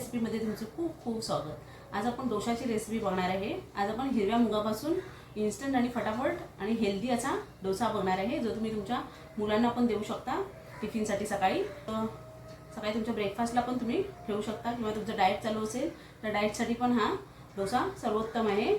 रेसिपीमध्ये तुमचं खूप खूप स्वागत. आज आपण डोशाची रेसिपी बघणार आहे. आज आपण हिरव्या मुगापासून इन्स्टंट आणि फटाफट आणि हेल्दी असा डोसा बघणार आहे जो तुम्ही तुमच्या मुलांना पण देऊ शकता टिफिनसाठी सकाळी. सकाळी तुमच्या ब्रेकफास्टला पण तुम्ही ठेवू शकता किंवा तुमचं डाएट चालू असेल तर डाएटसाठी पण हा डोसा सर्वोत्तम आहे.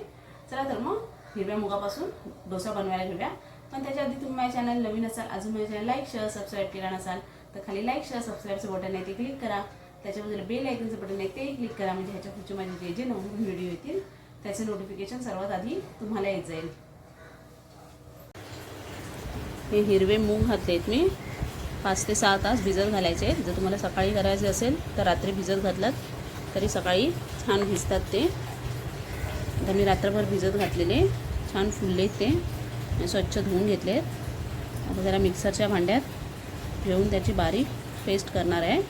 चला तर मग हिरव्या मुगापासून डोसा बनवायला घेऊया. पण त्याच्या आधी तुम्ही माझ्या चॅनल नवीन असाल अजून माझ्या चॅनल लाईक शेअर सबस्क्राईब केला नसाल तर खाली लाईक शेअर सबस्क्राईबचं बटन आहे ते क्लिक करा. त्याच्यामध्ये बेल आयकनचं बटन आहे ते क्लिक करा. म्हणजे ह्याच्या पुढचे माझे जे जे नवीन व्हिडिओ येतील त्याचे नोटिफिकेशन सर्वात आधी तुम्हाला येत जाईल. हे हिरवे मूग घातलेत मी. पाच ते सहा तास भिजत घालायचे आहेत. जर तुम्हाला सकाळी करायचे असेल तर रात्री भिजत घातलात तरी सकाळी छान भिजतात ते. आता मी रात्रभर भिजत घातलेले. छान फुलले ते. स्वच्छ धुवून घेतले आता जरा मिक्सरच्या भांड्यात घेऊन त्याची बारीक पेस्ट करणार आहे.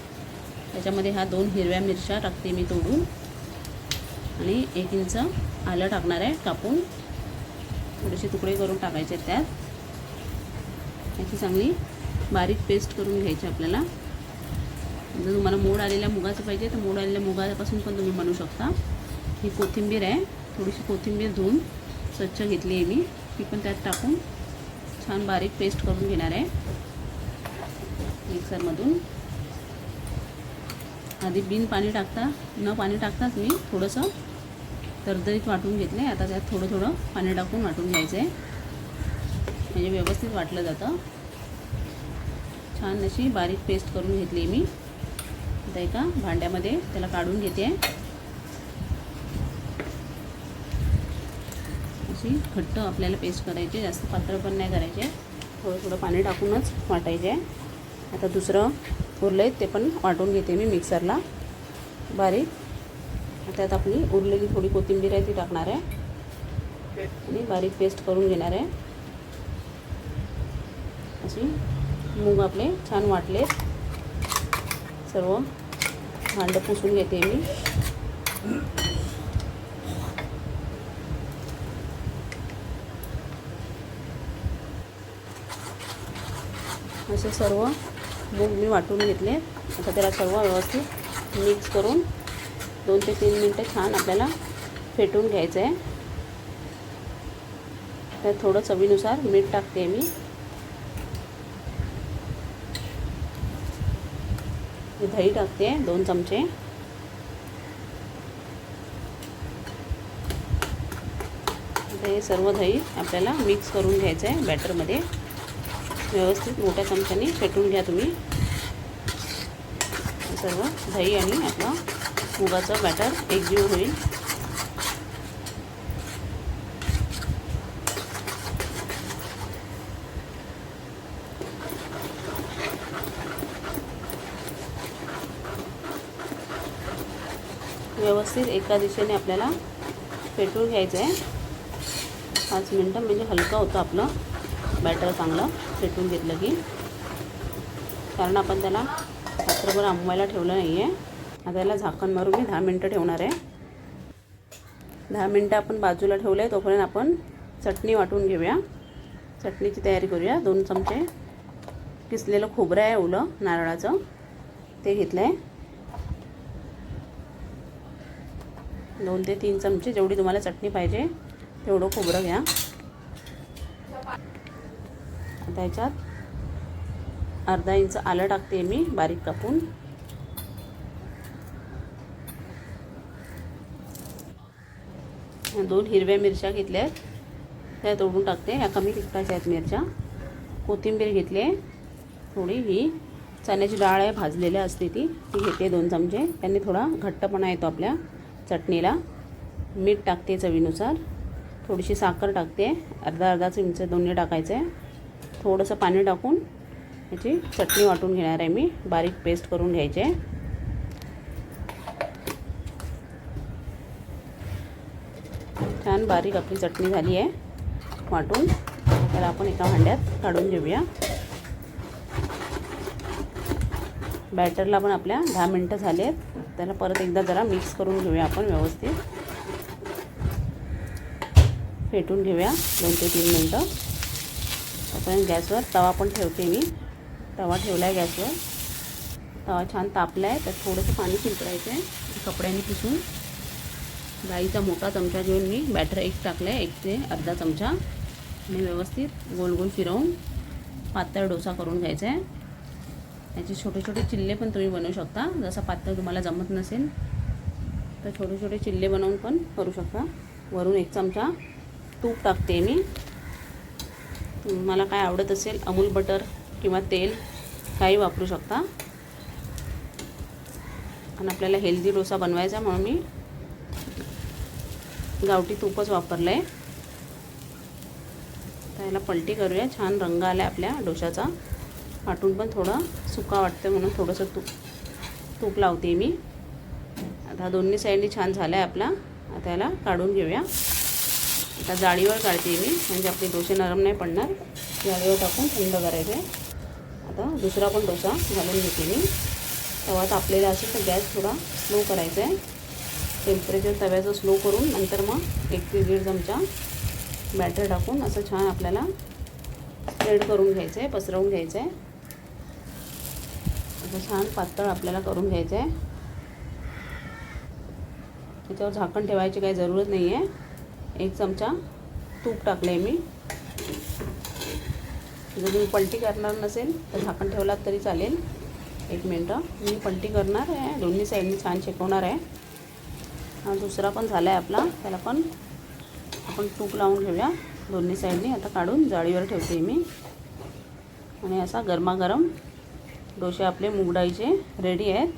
त्याच्यामध्ये ह्या दोन हिरव्या मिरच्या टाकते मी तोडून. आणि एक इंच आलं टाकणार आहे कापून. थोडेसे तुकडे करून टाकायचे आहेत त्यात. याची चांगली बारीक पेस्ट करून घ्यायची आपल्याला. जर तुम्हाला मोड आलेल्या मुगाचं पाहिजे तर मोड आलेल्या मुगापासून पण तुम्ही बनवू शकता. ही कोथिंबीर आहे. थोडीशी कोथिंबीर धुवून स्वच्छ घेतली आहे मी. ती पण त्यात टाकून छान बारीक पेस्ट करून घेणार आहे. मिक्सरमधून. आधी बिन पाणी टाकता न पाणी टाकताच मी थोडंसं तरतरीत वाटून घेतलं आहे आता त्यात थोडं थोडं पाणी टाकून वाटून घ्यायचं आहे म्हणजे व्यवस्थित वाटलं जातं. छान अशी बारीक पेस्ट करून घेतली मी. आता एका भांड्यामध्ये त्याला काढून घेते. अशी घट्ट आपल्याला पेस्ट करायची जास्त पातळ पण नाही करायचे. थोडं थोडं पाणी टाकूनच वाटायचे आहे आता दुसरं उरलं आहे ते पण वाटून घेते मी मिक्सरला. बारीक. त्यात आपली उरलेली थोडी कोथिंबीर आहे ती टाकणार आहे. आणि बारीक पेस्ट करून घेणार आहे. अशी मूग आपले छान वाटले सर्व भांडं पुसून घेते मी. असे सर्व मूग मी वाटून घेतले. आता त्याला सर्व व्यवस्थित मिक्स करून दोन ते तीन मिनटं छान आपल्याला फेटून घ्यायचं आहे त्यात थोडं चवीनुसार मीठ टाकते मी. दही टाकते दोन चमचे. हे सर्व दही आपल्याला मिक्स करून घ्यायचं आहे बॅटरमध्ये व्यवस्थित मोठ्या चमच्याने फेटून घ्या तुम्ही. सर्व दही आणि आपलं मुगाचं बॅटर एकजीव होईल. व्यवस्थित एका दिशेने आपल्याला फेटून घ्यायचं आहे पाच मिनटं म्हणजे हलकं होतं आपलं बॅटर चांगलं. फेटून घेतलं की. कारण आपण त्याला रात्रभर आंबवायला ठेवलं नाही आहे आता याला झाकण मारून मी दहा मिनटं ठेवणार आहे. दहा मिनटं आपण बाजूला ठेवलं आहे तोपर्यंत आपण चटणी वाटून घेऊया. चटणीची तयारी करूया. दोन चमचे किसलेलं खोबरं आहे ओलं नारळाचं. ते घेतलं आहे दोन ते तीन चमचे जेवढी तुम्हाला चटणी पाहिजे तेवढं खोबरं घ्या. आता याच्यात अर्धा इंच आलं टाकते मी बारीक कापून. दोन हिरव्या मिरच्या घेतल्या आहेत. त्या तोडून टाकते. ह्या कमी तिखटाच्या आहेत मिरच्या. कोथिंबीर घेतली आहे. थोडी ही चण्याची डाळ आहे भाजलेल्या असते ती. ती घेते दोन चमचे. त्यांनी थोडा घट्टपणा येतो आपल्या चटणीला. मीठ टाकते चवीनुसार. थोडीशी साखर टाकते. अर्धा अर्धा चमचे दोन्ही टाकायचं. आहे थोडंसं पाणी टाकून याची चटणी वाटून घेणार आहे मी. बारीक पेस्ट करून घ्यायचे. छान बारीक आपली चटणी झाली आहे. वाटून त्याला आपण एका भांड्यात काढून घेऊया. बॅटरला पण आपल्या दहा मिनटं झाले आहेत त्याला परत एकदा जरा मिक्स करून घेऊया आपण व्यवस्थित. फेटून घेऊया दोन ते तीन मिनटं. तोपर्यंत गॅसवर तवा पण ठेवते मी. तवा ठेवला आहे गॅसवर. तवा छान तापला आहे तर थोडंसं पाणी शिंपडायचं आहे कपड्याने पुसून. गाईचा मोठा चमचा घेऊन मी बॅटर एक टाकलं आहे एक ते अर्धा चमचा. आणि व्यवस्थित गोल गोल फिरवून पातळ डोसा करून घ्यायचा आहे याचे छोटे छोटे चिल्ले पण तुम्ही बनवू शकता. जसं पातळ तुम्हाला जमत नसेल तर छोटे छोटे चिल्ले बनवून पण करू शकता. वरून एक चमचा तूप टाकते मी. तुम्हाला काय आवडत असेल अमूल बटर किंवा तेल काही वापरू शकता. आणि आपल्याला हेल्दी डोसा बनवायचा म्हणून मी गावठी तूपच वापरलं आहे तर याला पलटी करूया. छान रंग आला आहे आपल्या डोशाचा वाटून पण थोडं सुका वाटतं म्हणून थोडंसं तूप तूप लावते मी. आता दोन्ही साईडनी छान झाला आहे आपला. आता याला काढून घेऊया. आता जाळीवर काढते मी म्हणजे आपले डोसे नरम नाही पडणार. जाळीवर टाकून थंड करायचे आता दुसरा पण डोसा घालून घेते मी. तवा तापलेला असेल तर गॅस थोडा स्लो करायचा आहे टेम्परेचर तव्याचं स्लो करून नंतर मग एक ते दीड चमचा बॅटर टाकून असं छान आपल्याला स्प्रेड करून घ्यायचं आहे पसरवून घ्यायचं आहे असं छान पातळ आपल्याला करून घ्यायचं आहे त्याच्यावर झाकण ठेवायची काही जरूरत नाही आहे एक चमचा तूप टाकलं आहे मी. जर तुम्ही पलटी करणार नसेल तर झाकण ठेवलात तरी चालेल. एक मिनटं. मी पलटी करणार आहे. दोन्ही साईडनी छान शेकवणार आहे. हा दुसरा पण झाला आहे आपला. त्याला पण आपण तूप लावून घेऊया. दोन्ही साईडनी आता काढून जाळीवर ठेवते मी. आणि असा गरमागरम डोसे आपले मुगडाईचे रेडी आहेत.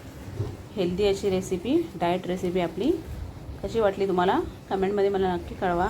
हेल्दी अशी रेसिपी डाएट रेसिपी आपली. कशी वाटली तुम्हाला? कमेंटमध्ये मला नक्की कळवा.